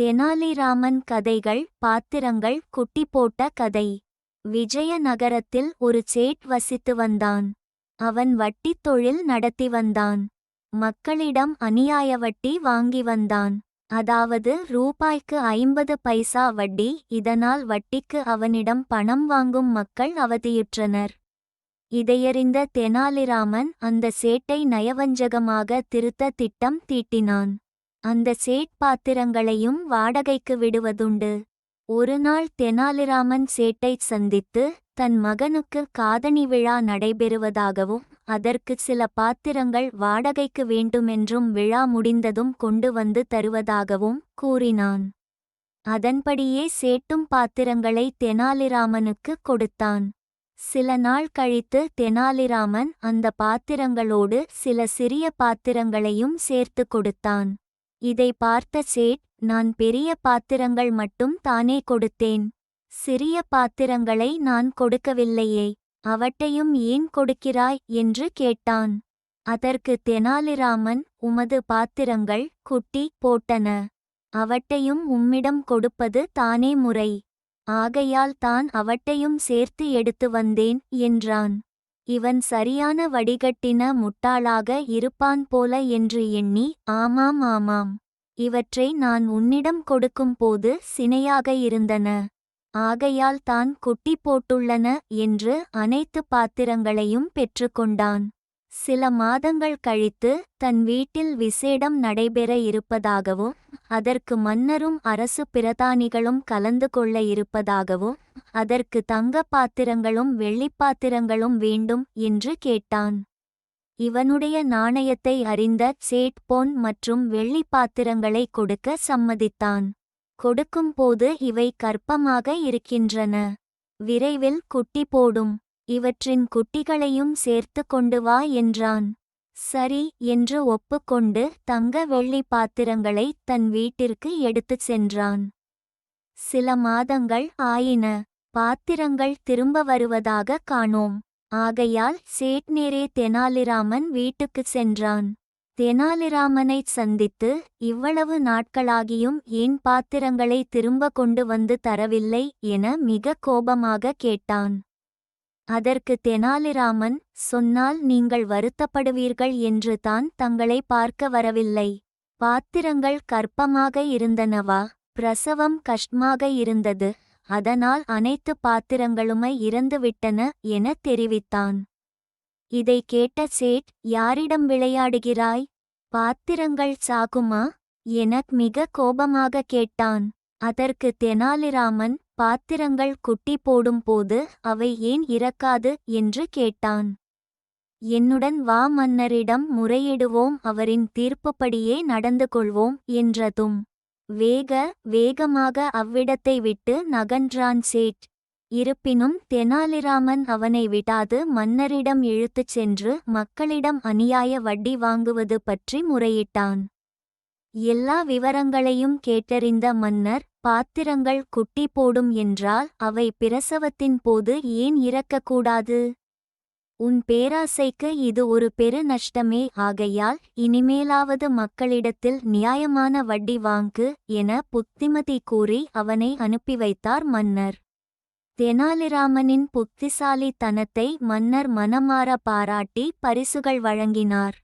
தெனாலிராமன் கதைகள் பாத்திரங்கள் குட்டி போட்ட கதை. விஜயநகரத்தில் ஒரு சேட் வசித்து வந்தான். அவன் வட்டித் தொழில் நடத்தி வந்தான். மக்களிடம் அநியாய வட்டி வாங்கி வந்தான். அதாவது ரூபாய்க்கு ஐம்பது பைசா வட்டி இதனால் வட்டிக்கு அவனிடம் பணம் வாங்கும் மக்கள் அவதியுற்றனர். இதையறிந்த தெனாலிராமன் அந்த சேட்டை நயவஞ்சகமாக திருத்த திட்டம் தீட்டினான். அந்த சேட் பாத்திரங்களையும் வாடகைக்கு விடுவதுண்டு. ஒருநாள் தெனாலிராமன் சேட்டைச் சந்தித்து தன் மகனுக்கு காதணி விழா நடைபெறுவதாகவும் அதற்கு சில பாத்திரங்கள் வாடகைக்கு வேண்டுமென்றும் விழா முடிந்ததும் கொண்டு வந்து தருவதாகவும் கூறினான். அதன்படியே சேட்டும் பாத்திரங்களை தெனாலிராமனுக்கு கொடுத்தான். சில நாள் கழித்து தெனாலிராமன் அந்த பாத்திரங்களோடு சில சிறிய பாத்திரங்களையும் சேர்த்து கொடுத்தான். இதை பார்த்த சேட் நான் பெரிய பாத்திரங்கள் மட்டும் தானே கொடுத்தேன். சிறிய பாத்திரங்களை நான் கொடுக்கவில்லையே. அவட்டையும் ஏன் கொடுக்கிறாய்? என்று கேட்டான். அதற்கு தெனாலிராமன் உமது பாத்திரங்கள் குட்டி போட்டன. அவட்டையும் உம்மிடம் கொடுப்பது தானே முறை. ஆகையால் தான் அவட்டையும் சேர்த்து எடுத்து வந்தேன் என்றான். இவன் சரியான வடிகட்டின முட்டாளாக இருப்பான் போல என்று எண்ணி ஆமாம் ஆமாம். இவற்றை நான் உன்னிடம் கொடுக்கும் போது சினையாக இருந்தன. ஆகையால் தான் குட்டி போட்டுள்ளன என்று அனைத்து பாத்திரங்களையும் பெற்றுக்கொண்டான். சில மாதங்கள் கழித்து தன் வீட்டில் விசேடம் நடைபெற இருப்பதாகவும் அதற்கு மன்னரும் அரசு பிரதானிகளும் கலந்து கொள்ள இருப்பதாகவும் அதற்கு தங்க பாத்திரங்களும் வெள்ளிப்பாத்திரங்களும் வேண்டும் என்று கேட்டான். இவனுடைய நாணயத்தை அறிந்த சேட்போன் மற்றும் வெள்ளிப்பாத்திரங்களை கொடுக்க சம்மதித்தான். கொடுக்கும்போது இவை கற்பமாக இருக்கின்றன. விரைவில் குட்டி போடும். இவற்றின் குட்டிகளையும் சேர்த்து கொண்டு வா என்றான். சரி என்று ஒப்புக்கொண்டு தங்க வெள்ளி பாத்திரங்களை தன் வீட்டிற்கு எடுத்துச் சென்றான். சில மாதங்கள் ஆயின. பாத்திரங்கள் திரும்ப வருவதாக காணோம். ஆகையால் சேட்நேரே தெனாலிராமன் வீட்டுக்குச் சென்றான். தெனாலிராமனைச் சந்தித்து இவ்வளவு நாட்களாகியும் ஏன் பாத்திரங்களை திரும்ப கொண்டு வந்து தரவில்லை? என மிக கோபமாக கேட்டான். அதற்கு தெனாலிராமன் சொன்னால் நீங்கள் வருத்தப்படுவீர்கள் என்று தான் தங்களை பார்க்க வரவில்லை. பாத்திரங்கள் கற்பமாக இருந்தனவா? பிரசவம் கஷ்டமாக இருந்தது. அதனால் அனைத்து பாத்திரங்களுமே இறந்துவிட்டன என தெரிவித்தான். இதை கேட்ட சேட் யாரிடம் விளையாடுகிறாய்? பாத்திரங்கள் சாகுமா? எனக் மிக கோபமாக கேட்டான். அதற்கு தெனாலிராமன் பாத்திரங்கள் குட்டி போடும்போது அவை ஏன் இறக்காது என்று கேட்டான். என்னுடன் வா மன்னரிடம் முறையிடுவோம் அவரின் தீர்ப்புப்படியே நடந்து கொள்வோம் என்றதும். வேக வேகமாக அவ்விடத்தை விட்டு நகன்றான் சேட். இருப்பினும் தெனாலிராமன் அவனை விடாது மன்னரிடம் இழுத்துச் சென்று மக்களிடம் அநியாய வட்டி வாங்குவது பற்றி முறையிட்டான். எல்லா விவரங்களையும் கேட்டறிந்த மன்னர் பாத்திரங்கள் குட்டி போடும் என்றால் அவை பிரசவத்தின் போது ஏன் இறக்கக்கூடாது? உன் பேராசைக்கு இது ஒரு பெரு நஷ்டமே. ஆகையால் இனிமேலாவது மக்களிடத்தில் நியாயமான வட்டி வாங்கு என புத்திமதி கூறி அவனை அனுப்பி வைத்தார் மன்னர். தெனாலிராமனின் புத்திசாலித்தனத்தை மன்னர் மனமாற பாராட்டி பரிசுகள் வழங்கினார்.